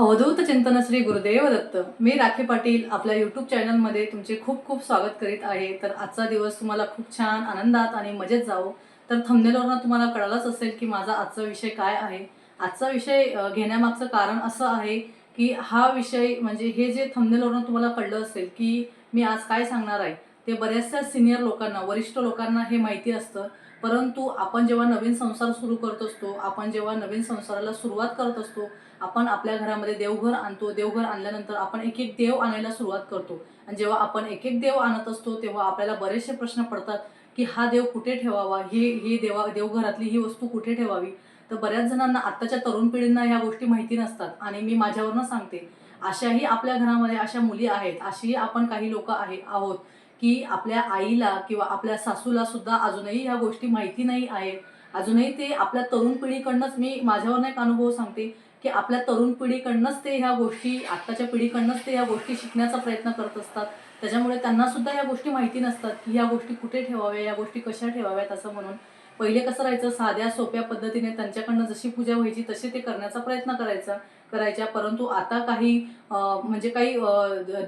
अवधूत चिंतन श्री गुरुदेव दत्त मी राखी पाटील आपल्या यूट्यूब चॅनलमध्ये तुमचे खूप खूप स्वागत करीत आहे. तर आजचा दिवस तुम्हाला खूप छान आनंदात आणि मजेत जावो. तर थंबनेलवरनं तुम्हाला कळालंच असेल की माझा आजचा विषय काय आहे. आजचा विषय घेण्यामागचं कारण असं आहे की हा विषय म्हणजे हे जे थंबनेलवरनं तुम्हाला कळलं असेल की मी आज काय सांगणार आहे ते बऱ्याचशा सिनियर लोकांना वरिष्ठ लोकांना हे माहिती असतं. परंतु आपण जेव्हा नवीन संसार सुरू करत असतो आपण जेव्हा नवीन संसाराला सुरुवात करत असतो आपण आपल्या घरामध्ये देवघर आणतो देवघर आणल्यानंतर आपण एक एक देव आणायला सुरुवात करतो. आणि जेव्हा आपण एक एक देव आणत असतो तेव्हा आपल्याला बरेचसे प्रश्न पडतात की हा देव कुठे ठेवावा? हे ही देवा देवघरातली ही वस्तू कुठे ठेवावी? तर बऱ्याच जणांना आत्ताच्या तरुण पिढींना ह्या गोष्टी माहिती नसतात. आणि मी माझ्यावरनं सांगते अशाही आपल्या घरामध्ये अशा मुली आहेत अशीही आपण काही लोक आहे आहोत. की आपल्या आईला किंवा आपल्या सासूला सुद्धा अजूनही ह्या गोष्टी माहिती नाही आहेत. अजूनही ते आपल्या तरुण पिढीकडनंच मी माझ्यावर एक अनुभव सांगते की आपल्या तरुण पिढीकडनंच ते ह्या गोष्टी आत्ताच्या पिढीकडनंच ते ह्या गोष्टी शिकण्याचा प्रयत्न करत असतात. त्याच्यामुळे त्यांना सुद्धा ह्या गोष्टी माहिती नसतात की ह्या गोष्टी कुठे ठेवाव्या या गोष्टी कशा ठेवाव्यात असं म्हणून. पहिले कसं राहायचं? साध्या सोप्या पद्धतीने त्यांच्याकडनं जशी पूजा व्हायची तशी ते करण्याचा प्रयत्न करायचा. करायच्या परंतु आता काही म्हणजे काही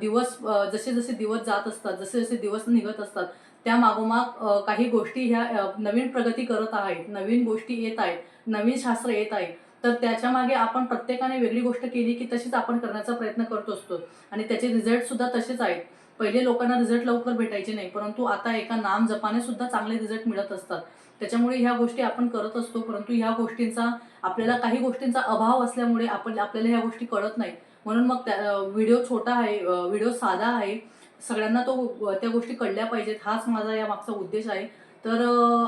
दिवस जसे जसे दिवस जात असतात जसे जसे दिवस निघत असतात त्या मागोमाग काही गोष्टी ह्या नवीन प्रगती करत आहेत नवीन गोष्टी येत आहेत नवीन शास्त्र येत आहे तर त्याच्यामागे आपण प्रत्येकाने वेगळी गोष्ट केली की तशीच आपण करण्याचा प्रयत्न करत असतो. आणि त्याचे रिझल्ट सुद्धा तसेच आहेत. पहिले लोकांना रिझल्ट लवकर भेटायचे नाही परंतु आता एका नाम जपाने सुद्धा चांगले रिझल्ट मिळत असतात. त्याच्यामुळे ह्या गोष्टी आपण करत असतो परंतु ह्या गोष्टींचा आपल्याला काही गोष्टींचा अभाव असल्यामुळे आपण आपल्याला ह्या गोष्टी कळत नाही म्हणून मग त्या व्हिडिओ छोटा आहे व्हिडिओ साधा आहे. सगळ्यांना तो त्या गोष्टी कळल्या पाहिजेत. हाच माझा या मागचा उद्देश आहे. तर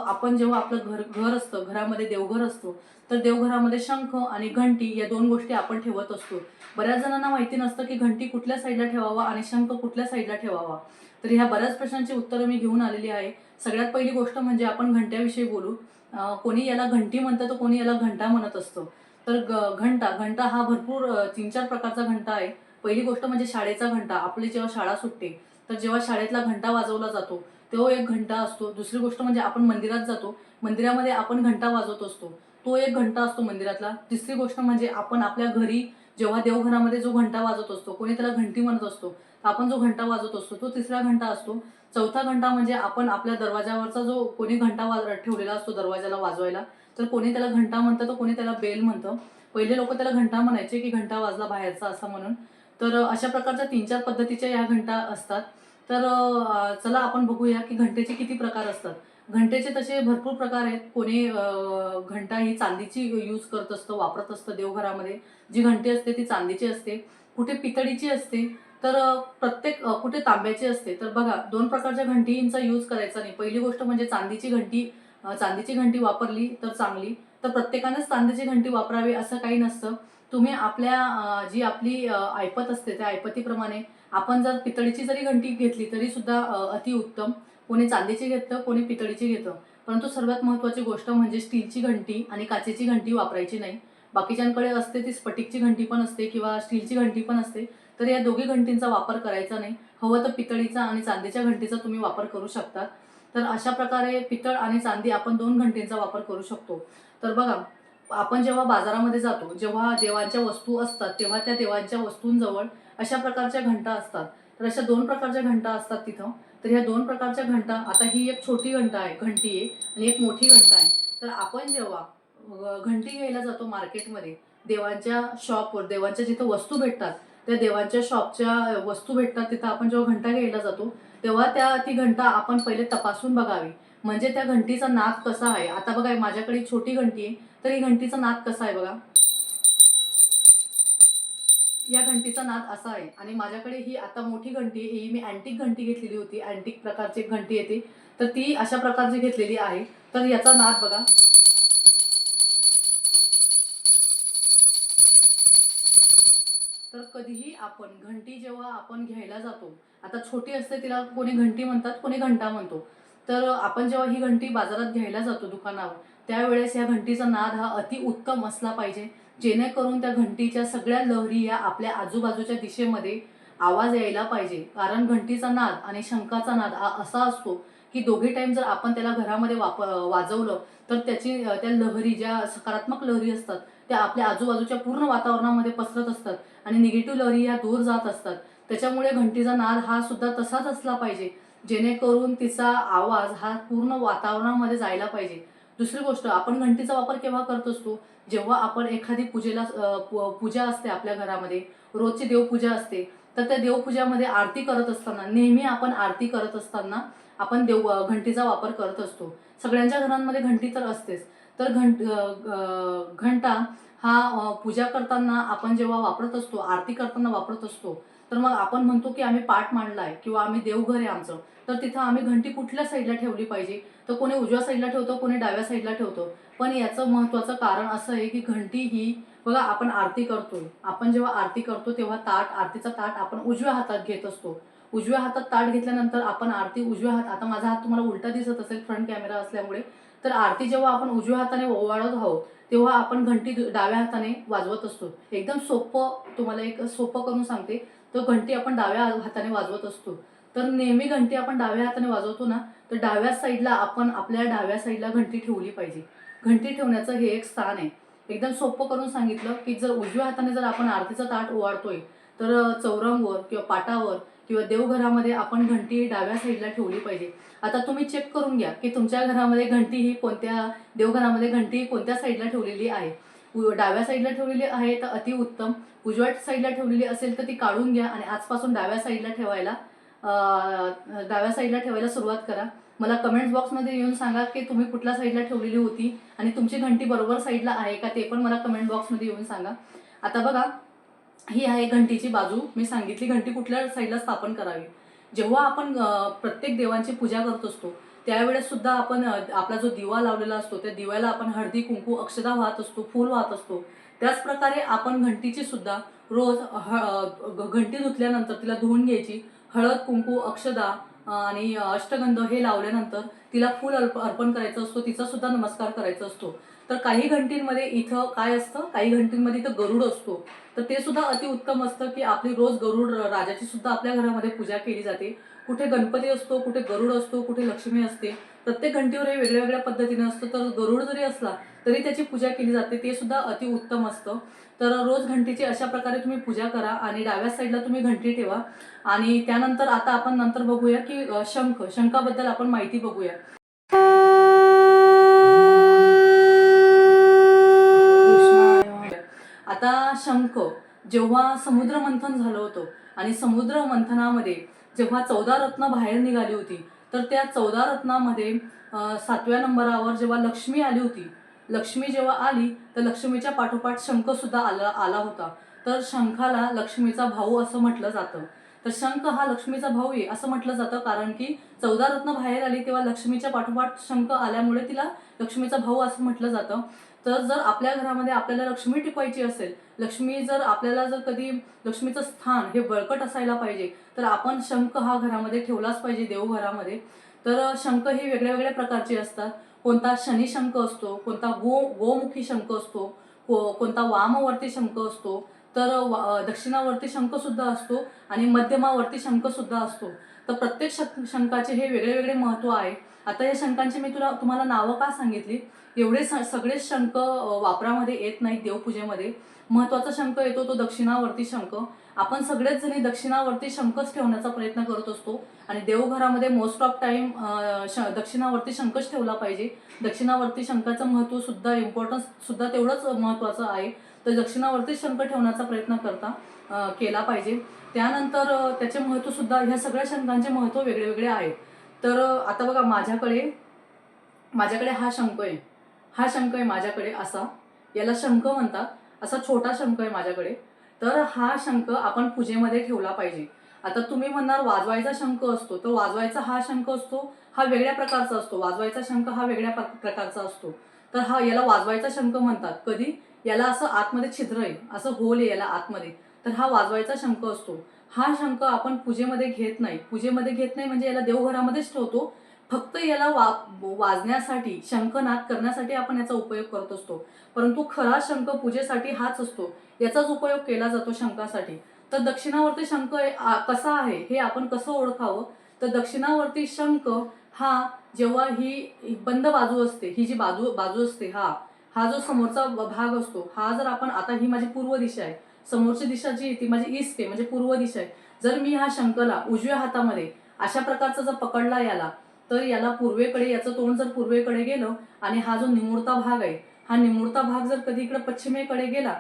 आपण जेव्हा आपलं घर घर असतं घरामध्ये देवघर असतो तर देवघरामध्ये शंख आणि घंटी या दोन गोष्टी आपण ठेवत असतो. बऱ्याच जणांना माहिती नसतं की घंटी कुठल्या साईडला ठेवावा आणि शंख कुठल्या साईडला ठेवावा. तर ह्या बऱ्याच प्रश्नांची उत्तरं मी घेऊन आलेली आहे. सगळ्यात पहिली गोष्ट म्हणजे आपण घंट्याविषयी बोलू. कोणी याला घंटी म्हणतं तर कोणी याला घंटा म्हणत असतो. तर ग घंटा घंटा हा भरपूर तीन चार प्रकारचा घंटा आहे. पहिली गोष्ट म्हणजे शाळेचा घंटा. आपली जेव्हा शाळा सुटते तर जेव्हा शाळेतला घंटा वाजवला जातो तो एक घंटा असतो. दुसरी गोष्ट म्हणजे आपण मंदिरात जातो. मंदिरामध्ये आपण घंटा वाजवत असतो. तो एक घंटा असतो मंदिरातला. तिसरी गोष्ट म्हणजे आपण आपल्या घरी जेव्हा देवघरामध्ये जो घंटा वाजवत असतो कोणी त्याला घंटी म्हणत असतो आपण जो घंटा वाजवत असतो तो तिसरा घंटा असतो. चौथा घंटा म्हणजे आपण आपल्या दरवाजावरचा जो कोणी घंटा वाज ठेवलेला असतो दरवाजाला वाजवायला तर कोणी त्याला घंटा म्हणतं तर कोणी त्याला बेल म्हणतं. पहिले लोक त्याला घंटा म्हणायचे की घंटा वाजला बाहेरचा असं म्हणून. तर अशा प्रकारच्या तीन चार पद्धतीच्या या घंटा असतात. तर चला आपण बघूया की घंटेचे किती प्रकार असतात. घंटेचे तसे भरपूर प्रकार आहेत. कोणी घंटा ही चांदीची यूज करत असतं वापरत असतं देवघरामध्ये. जी घंटी असते ती चांदीची असते. कुठे पितळीची असते. तर प्रत्येक कुठे तांब्याची असते तर बघा दोन प्रकारच्या घंटींचा यूज करायचा नाही. पहिली गोष्ट म्हणजे चांदीची घंटी चांदीची घंटी वापरली तर चांगली. तर प्रत्येकानेच चांदीची घंटी वापरावी असं काही नसतं. तुम्ही आपल्या जी आपली ऐपत असते त्या ऐपतीप्रमाणे आपण जर पितळीची जरी घंटी घेतली तरी सुद्धा अतिउत्तम कोणी चांदीची घेतं कोणी पितळीची घेतं. परंतु सर्वात महत्त्वाची गोष्ट म्हणजे स्टीलची घंटी आणि काचेची घंटी वापरायची नाही. बाकीच्यांकडे असते ती स्फटिकची घंटी पण असते किंवा स्टीलची घंटी पण असते. तर या दोघी घंटींचा वापर करायचा नाही. हवं तर पितळीचा आणि चांदीच्या घंटीचा तुम्ही वापर करू शकता. तर अशा प्रकारे पितळ आणि चांदी आपण दोन घंटींचा वापर करू शकतो. तर बघा आपण जेव्हा बाजारामध्ये जातो जेव्हा देवांच्या वस्तू असतात तेव्हा त्या देवांच्या वस्तूंजवळ अशा प्रकारच्या घंटा असतात. तर अशा दोन प्रकारच्या घंटा असतात तिथं. तर ह्या दोन प्रकारच्या घंटा आता ही एक छोटी घंटा आहे घंटी आहे आणि एक मोठी घंटा आहे. तर आपण जेव्हा घंटी घ्यायला जातो मार्केटमध्ये देवांच्या शॉपवर देवांच्या जिथं वस्तू भेटतात त्या देवांच्या शॉपच्या वस्तू भेटतात तिथं आपण जेव्हा घंटा घ्यायला जातो तेव्हा त्या ती घंटा आपण पहिले तपासून बघावी. म्हणजे त्या घंटीचा नाद कसा आहे? आता बघा माझ्याकडे छोटी घंटी आहे तर ही घंटीचा नाद कसा आहे बघा? या घंटीचा नाद असा आहे. आणि माझ्याकडे ही आता मोठी घंटी आहे ही मी अँटिक घंटी घेतलेली होती. अँटिक प्रकारची एक घंटी येते. तर ती अशा प्रकारची घेतलेली आहे. तर याचा नाद बघा. तर कधीही आपण घंटी जेव्हा आपण घ्यायला जातो आता छोटी असते तिला कोणी घंटी म्हणतात कोणी घंटा म्हणतो. तर आपण जेव्हा ही घंटी बाजारात घ्यायला जातो दुकानावर त्यावेळेस या घंटीचा नाद हा अति उत्तम असला पाहिजे जेणेकरून त्या घंटीच्या सगळ्या लहरी या आपल्या आजूबाजूच्या दिशेमध्ये आवाज यायला पाहिजे. कारण घंटीचा नाद आणि शंखाचा नाद हा असा असतो की दोघे टाईम जर आपण त्याला घरामध्ये वाप वाजवलं तर त्याची त्या लहरी ज्या सकारात्मक लहरी असतात त्या आपल्या आजूबाजूच्या पूर्ण वातावरणामध्ये पसरत असतात आणि निगेटिव्ह लहरी या दूर जात असतात. त्याच्यामुळे घंटीचा नाद हा सुद्धा तसाच असला पाहिजे. जेणेकरून तिचा आवाज हा पूर्ण वातावरणामध्ये जायला पाहिजे. दुसरी गोष्ट आपण घंटीचा वापर केव्हा करत असतो? जेव्हा आपण एखादी पूजेला पूजा असते आपल्या घरामध्ये रोजची देवपूजा असते तर त्या देवपूजामध्ये आरती करत असताना नेहमी आपण आरती करत असताना आपण देव घंटीचा वापर करत असतो. सगळ्यांच्या घरांमध्ये घंटी तर असतेच. तर घंट घंटा हा पूजा करताना आपण जेव्हा वापरत असतो आरती करताना वापरत असतो तर मग आपण म्हणतो की आम्ही पाठ मांडलाय किंवा आम्ही देवघर आहे आमचं तर तिथं आम्ही घंटी कुठल्या साईडला ठेवली पाहिजे? तर कोणी उजव्या साईडला ठेवतो कोणी डाव्या साईडला ठेवतो. पण याचं महत्त्वाचं कारण असं आहे की घंटी ही बघा आपण आरती करतोय. आपण जेव्हा आरती करतो तेव्हा ताट आरतीचा ताट आपण उजव्या हातात घेत असतो. उजव्या हातात ताट घेतल्यानंतर आपण आरती उजव्या हात आता माझा हात तुम्हाला उलटा दिसत असेल फ्रंट कॅमेरा असल्यामुळे तर आरती जेव्हा आपण उजव्या हाताने ओवाळत आहोत तेव्हा आपण घंटी डाव्या हाताने वाजवत असतो. एकदम सोपं तुम्हाला एक सोपं करून सांगते. तर घंटी आपण डाव्या हाताने वाजवत असतो. तर नेहमी घंटी आपण डाव्या हाताने वाजवतो ना तर डाव्या साईडला आपण आपल्या डाव्या साईडला घंटी ठेवली पाहिजे. घंटी ठेवण्याचं हे एक स्थान आहे. एकदम सोपं करून सांगितलं की जर उजव्या हाताने जर आपण आरतीचा ताट ओवाळतोय तर चौरंगवर किंवा पाटावर किंवा देवघरामध्ये आपण घंटी डाव्या साईडला ठेवली पाहिजे. आता तुम्ही चेक करून घ्या की तुमच्या घरामध्ये घंटी ही कोणत्या देवघरामध्ये घंटी ही कोणत्या साईडला ठेवलेली आहे? डाव्या साईडला ठेवलेली आहे तर अतिउत्तम उजव्या साईडला ठेवलेली असेल तर ती काढून घ्या आणि आजपासून डाव्या साईडला ठेवायला डाव्या साईडला ठेवायला सुरुवात करा. मला कमेंट बॉक्समध्ये येऊन सांगा की तुम्ही कुठल्या साईडला ठेवलेली होती आणि तुमची घंटी बरोबर साईडला आहे का ते पण मला कमेंट बॉक्समध्ये येऊन सांगा. आता बघा ही आहे घंटीची बाजू. मी सांगितली घंटी कुठल्या साईडला स्थापन करावी. जेव्हा आपण प्रत्येक देवांची पूजा करत असतो त्यावेळेस सुद्धा आपण आपला जो दिवा लावलेला असतो त्या दिव्याला आपण हळदी कुंकू अक्षदा वाहत असतो फूल वाहत असतो. त्याचप्रकारे आपण घंटीची सुद्धा रोज ह घंटी धुतल्यानंतर तिला धुवून घ्यायची. हळद कुंकू अक्षदा आणि अष्टगंध हे लावल्यानंतर तिला फूल अर्प अर्पण करायचं असतो. तिचा सुद्धा नमस्कार करायचा असतो. तर काही घंटींमध्ये इथं काय असतं? काही घंटींमध्ये इथं गरुड असतो. तर ते सुद्धा अतिउत्तम असतं की आपली रोज गरुड राजाची सुद्धा आपल्या घरामध्ये पूजा केली जाते. कुठे गणपती असतो कुठे गरुड असतो कुठे लक्ष्मी असते. प्रत्येक घंटीवर हे वेगळ्या वेगळ्या पद्धतीने असतं. तर गरुड जरी असला तरी त्याची पूजा केली जाते. ते सुद्धा अतिउत्तम असतं. तर रोज घंटीची अशा प्रकारे तुम्ही पूजा करा आणि डाव्या साईडला तुम्ही घंटी ठेवा. आणि त्यानंतर आता आपण नंतर बघूया की शंख शंखाबद्दल आपण माहिती बघूया. आता शंख जेव्हा समुद्र मंथन झालं होतं आणि समुद्र मंथनामध्ये जेव्हा चौदा रत्न बाहेर निघाली होती तर त्या चौदा रत्नामध्ये सातव्या नंबरावर जेव्हा लक्ष्मी आली होती लक्ष्मी जेव्हा आली तर लक्ष्मीच्या पाठोपाठ शंख सुद्धा आला आला होता. तर शंखाला लक्ष्मीचा भाऊ असं म्हटलं जातं. तर शंख हा लक्ष्मीचा भाऊ आहे असं म्हटलं जातं कारण की चौदा रत्न बाहेर आली तेव्हा लक्ष्मीच्या पाठोपाठ शंख आल्यामुळे तिला लक्ष्मीचा भाऊ असं म्हटलं जातं. तर जर आपल्या घरामध्ये आपल्याला लक्ष्मी टिकवायची असेल लक्ष्मी जर आपल्याला जर कधी लक्ष्मीचं स्थान हे बळकट असायला पाहिजे तर आपण शंख हा घरामध्ये ठेवलाच पाहिजे देवघरामध्ये. तर शंख ही वेगळ्या वेगळ्या प्रकारचे असतात. कोणता शनिशंख असतो कोणता गो गोमुखी शंख असतो को कोणता वामवर्ती शंख असतो तर वा- दक्षिणावर्ती शंखसुद्धा असतो आणि मध्यमावर्ती शंखसुद्धा असतो. तर प्रत्येक शंख शंखाचे हे वेगळे वेगळे महत्त्व आहे. आता या शंकांची मी तुला तुम्हाला नावं का सांगितली? एवढे स- सगळे शंख वापरामध्ये येत नाहीत देवपूजेमध्ये. महत्त्वाचा शंख येतो तो दक्षिणावर्ती शंख. आपण सगळेच जणी दक्षिणावर्ती शंखच ठेवण्याचा प्रयत्न करत असतो. आणि देवघरामध्ये मोस्ट ऑफ टाइम दक्षिणावर्ती शंखच ठेवला पाहिजे. दक्षिणावर्ती शंकाचं महत्त्व सुद्धा इम्पॉर्टन्स सुद्धा तेवढंच महत्त्वाचं आहे. तर दक्षिणावर्ती शंख ठेवण्याचा प्रयत्न करता केला पाहिजे. त्यानंतर त्याचे महत्त्व सुद्धा ह्या सगळ्या शंकांचे महत्त्व वेगळे वेगळे आहे तर आता बघा माझ्याकडे माझ्याकडे हा शंख आहे. हा शंख आहे माझ्याकडे असा. याला शंख म्हणतात. असा छोटा शंख आहे माझ्याकडे. तर हा शंख आपण पूजेमध्ये ठेवला पाहिजे. आता तुम्ही म्हणणार वाजवायचा शंख असतो. तर वाजवायचा हा शंख असतो हा वेगळ्या प्रकारचा असतो. वाजवायचा शंख हा वेगळ्या प्रकारचा असतो. तर हा याला वाजवायचा शंख म्हणतात. कधी? याला असं आतमध्ये छिद्र आहे. असं होल आहे याला आतमध्ये. तर हा वाजवायचा शंख असतो. हा शंख आपण पूजेमध्ये घेत नाही. पूजेमध्ये घेत नाही म्हणजे याला देवघरामध्येच ठेवतो. फक्त याला वा वाजण्यासाठी शंखनाद करण्यासाठी आपण याचा उपयोग करत असतो. परंतु खरा शंख पूजेसाठी हाच असतो. याचाच उपयोग केला जातो शंखासाठी. तर दक्षिणावर्ती शंख कसा आहे हे आपण कसं ओळखावं? तर दक्षिणावर्ती शंख हा जेव्हा ही बंद बाजू असते ही जी बाजू बाजू असते हा हा जो समोरचा भाग असतो हा जर आपण आता ही माझी पूर्व दिशा आहे. समोरची दिशा जी आहे ती माझी ईस्ट आहे म्हणजे पूर्व दिशा आहे. जर मी हा शंखला उजव्या हातामध्ये अशा प्रकारचा जर पकडला याला तर याला पूर्वेकडे याचं तोंड जर पूर्वेकडे गेलं आणि हा जो निमुळता भाग आहे हा निमुळता भाग जर कधी इकडे पश्चिमेकडे गेला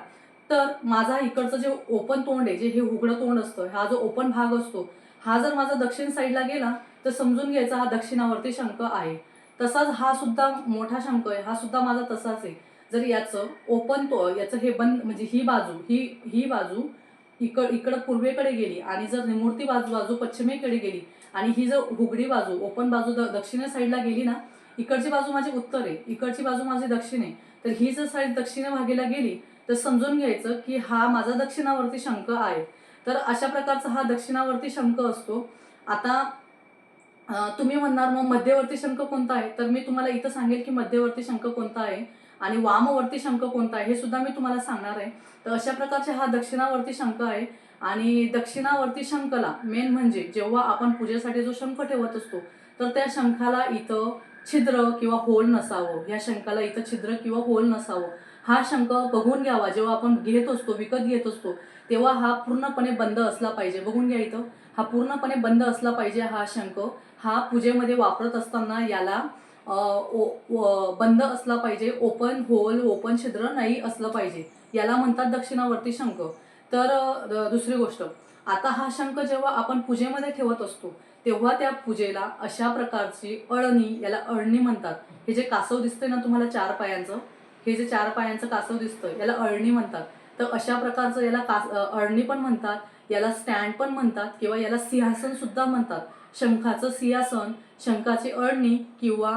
तर माझा इकडचं जे ओपन तोंड आहे जे हे उघडं तोंड असतं हा जो ओपन भाग असतो हा जर माझा दक्षिण साईडला गेला तर समजून घ्यायचा हा दक्षिणावरती शंख आहे. तसाच हा सुद्धा मोठा शंख आहे हा सुद्धा माझा तसाच आहे. जर याचं ओपन तो याचं हे बंद म्हणजे ही बाजू ही ही बाजू इकड इकडं पूर्वेकडे गेली आणि जर निमूर्ती बाजू बाजू पश्चिमेकडे गेली आणि ही जर हुगडी बाजू ओपन बाजू द- दक्षिण साईडला गेली ना इकडची बाजू माझी उत्तर आहे इकडची बाजू माझी दक्षिण आहे तर ही जर साईड दक्षिण भागेला गेली तर समजून घ्यायचं की हा माझा दक्षिणावरती शंख आहे. तर अशा प्रकारचा हा दक्षिणावरती शंख असतो. आता तुम्ही म्हणणार मग मध्यवर्ती शंख कोणता आहे? तर मी तुम्हाला इथं सांगेल की मध्यवर्ती शंख कोणता आहे. आणि वामवर्ती शंख कोणता आहे हे सुद्धा मी तुम्हाला सांगणार आहे. तर अशा प्रकारचे हा दक्षिणावर्ती शंख आहे. आणि दक्षिणावर्ती शंखला मेन म्हणजे जेव्हा आपण पूजेसाठी जो शंख ठेवत असतो तर त्या शंखाला इथं छिद्र किंवा होल नसावं. या शंखाला इथं छिद्र किंवा होल नसावं. हा शंख बघून घ्यावा. जेव्हा आपण घेत असतो विकत घेत असतो तेव्हा हा पूर्णपणे बंद असला पाहिजे. बघून घ्या इथं. हा पूर्णपणे बंद असला पाहिजे हा शंख. हा पूजेमध्ये वापरत असताना याला ओ- ओ- बंद असला पाहिजे ओपन होल ओपन छिद्र नाही असलं पाहिजे याला म्हणतात दक्षिणावर्ती शंख. तर दुसरी गोष्ट आता हा शंख जेव्हा आपण पूजेमध्ये ठेवत असतो तेव्हा त्या पूजेला अशा प्रकारची अळणी याला अळणी म्हणतात. हे जे कासव दिसते ना तुम्हाला चार पायांचं हे जे चार पायांचं कासव दिसतं याला अळणी म्हणतात. तर अशा प्रकारचं याला कास अळणी पण म्हणतात याला स्टँड पण म्हणतात किंवा याला सिंहासन सुद्धा म्हणतात. शंखाचं सिंहासन शंकाची अळणी किंवा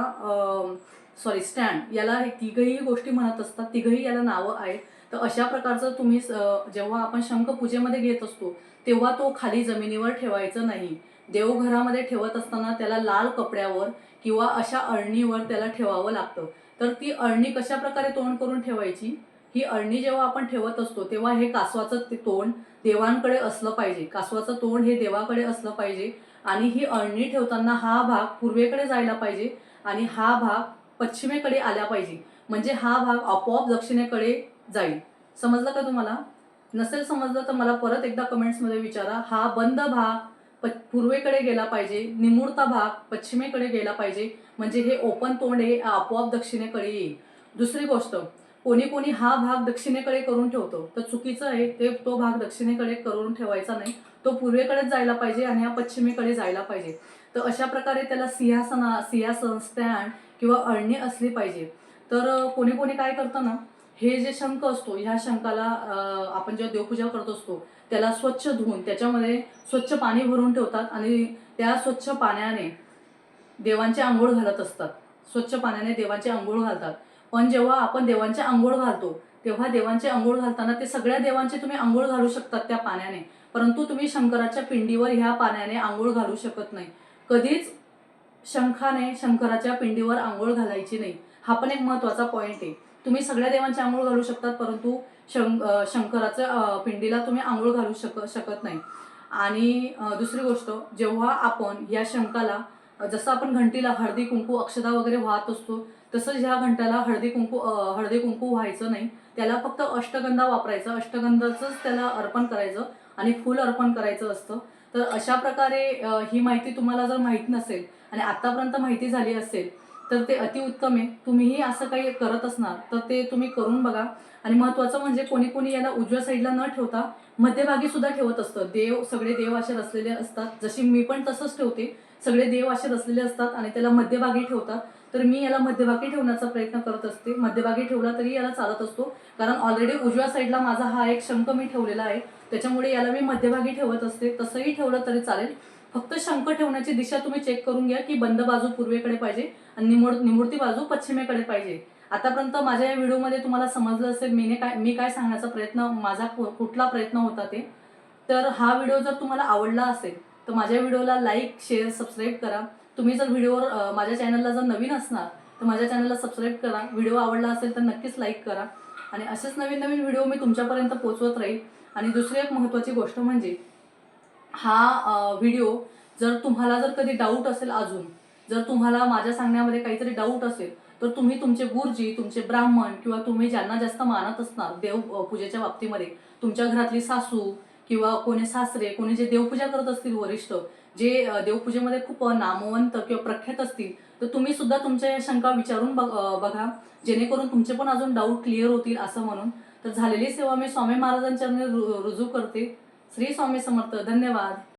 सॉरी स्टँड याला तिघही गोष्टी म्हणत असतात तिघही याला नावं आहेत. तर अशा प्रकारचं तुम्ही जेव्हा आपण शंख पूजेमध्ये घेत असतो तेव्हा तो खाली जमिनीवर ठेवायचा नाही. देवघरामध्ये ठेवत असताना त्याला लाल कपड्यावर किंवा अशा अळणीवर त्याला ठेवावं लागतं. तर ती अळणी कशा प्रकारे तोंड करून ठेवायची? ही अळणी जेव्हा आपण ठेवत असतो तेव्हा हे कासवाचं ते तोंड देवांकडे असलं पाहिजे. कासवाचं तोंड हे देवाकडे असलं पाहिजे. आणि ही अळणी ठेवताना हा भाग पूर्वेकडे जायला पाहिजे आणि हा भाग पश्चिमेकडे आला पाहिजे. म्हणजे हा भाग आपोआप दक्षिणेकडे जाईल. समजलं का तुम्हाला? नसेल समजलं तर मला परत एकदा कमेंट्समध्ये विचारा. हा बंद भाग प पूर्वेकडे गेला पाहिजे. निमुळता भाग पश्चिमेकडे गेला पाहिजे. म्हणजे हे ओपन तोंड हे आपोआप दक्षिणेकडे येईल. दुसरी गोष्ट कोणी कोणी हा भाग दक्षिणेकडे करून ठेवतो. तर चुकीचं आहे ते तो भाग दक्षिणेकडे करून ठेवायचा नाही. तो पूर्वेकडेच जायला पाहिजे आणि हा पश्चिमेकडे जायला पाहिजे. तर अशा प्रकारे त्याला सिंहासना सिंहासन स्टँड किंवा अळणी असली पाहिजे. तर कोणी कोणी काय करतं ना हे जे शंख असतो ह्या शंखाला आपण जेव्हा देवपूजा करत असतो त्याला स्वच्छ धुवून त्याच्यामध्ये स्वच्छ पाणी भरून ठेवतात आणि त्या स्वच्छ पाण्याने देवांची आंघोळ घालत असतात. स्वच्छ पाण्याने देवांची आंघोळ घालतात. पण जेव्हा आपण देवांचे आंघोळ घालतो तेव्हा देवांचे आंघोळ घालताना ते सगळ्या देवांचे तुम्ही आंघोळ घालू शकतात त्या पाण्याने. परंतु तुम्ही शंकराच्या पिंडीवर ह्या पाण्याने आंघोळ घालू शकत नाही. कधीच शंखाने शंकराच्या पिंडीवर आंघोळ घालायची नाही. हा पण एक महत्त्वाचा पॉईंट आहे. तुम्ही सगळ्या देवांची आंघोळ घालू शकतात परंतु शं शंकराच्या पिंडीला तुम्ही आंघोळ घालू शक शकत नाही. आणि दुसरी गोष्ट जेव्हा आपण या शंखाला जसं आपण घंटीला हळदी कुंकू अक्षता वगैरे वाहत असतो तसंच ह्या घंटाला हळदी कुंकू हळदी कुंकू व्हायचं नाही. त्याला फक्त अष्टगंधा वापरायचं. अष्टगंधाचंच त्याला अर्पण करायचं आणि फुल अर्पण करायचं असतं. तर अशा प्रकारे ही माहिती तुम्हाला जर माहीत नसेल आणि आतापर्यंत माहिती झाली असेल तर ते अतिउत्तम आहे. तुम्हीही असं काही करत असणार तर ते तुम्ही करून बघा. आणि महत्वाचं म्हणजे कोणी कोणी याला उजव्या साईडला न ठेवता मध्यभागी सुद्धा ठेवत असतं. देव सगळे देव असे रचलेले असतात. जशी मी पण तसंच ठेवते. सगळे देव असे रचलेले असतात आणि त्याला मध्यभागी ठेवतात. तर मी याला मध्यभागी ठेवण्याचा प्रयत्न करत असते. मध्यभागी ठेवला तरी याला चालत असतो. कारण ऑलरेडी उजव्या साईडला माझा हा एक शंख मी ठेवलेला आहे. त्याच्यामुळे याला मी मध्यभागी ठेवत असते. तसंही ठेवलं तरी चालेल. फक्त शंख ठेवण्याची दिशा तुम्ही चेक करून घ्या की बंद बाजू पूर्वेकडे पाहिजे आणि निमुळ निमूर्ती बाजू पश्चिमेकडे पाहिजे. आतापर्यंत माझ्या या व्हिडिओमध्ये तुम्हाला समजलं असेल मीने काय मी काय सांगण्याचा प्रयत्न माझा कुठला प्रयत्न होता ते. तर हा व्हिडिओ जर तुम्हाला आवडला असेल तर माझ्या व्हिडिओला लाईक शेअर सबस्क्राईब करा. तुम्ही जर व्हिडिओवर माझ्या चॅनलला जर नवीन असणार तर माझ्या चॅनलला सबस्क्राईब करा. व्हिडिओ आवडला असेल तर नक्कीच लाईक करा. आणि असेच नवीन नवीन व्हिडिओ मी तुमच्यापर्यंत पोचवत राहील. आणि दुसरी एक महत्त्वाची गोष्ट म्हणजे हा व्हिडिओ जर तुम्हाला जर कधी डाऊट असेल अजून जर तुम्हाला माझ्या सांगण्यामध्ये काहीतरी डाऊट असेल तर तुम्ही तुमचे गुरुजी तुमचे ब्राह्मण किंवा तुम्ही ज्यांना जास्त मानत असणार देव पूजेच्या बाबतीमध्ये तुमच्या घरातली सासू किंवा कोणी सासरे कोणी जे देवपूजा करत असतील वरिष्ठ जे देवपूजेमध्ये खूप नामवंत किंवा प्रख्यात असतील तर तुम्ही सुद्धा तुमच्या या शंका विचारून बघ- बघा. जेणेकरून तुमचे पण अजून डाऊट क्लिअर होतील असं म्हणून. तर झालेली सेवा मी स्वामी महाराजांच्या रुजू करते. श्री स्वामी समर्थ. धन्यवाद.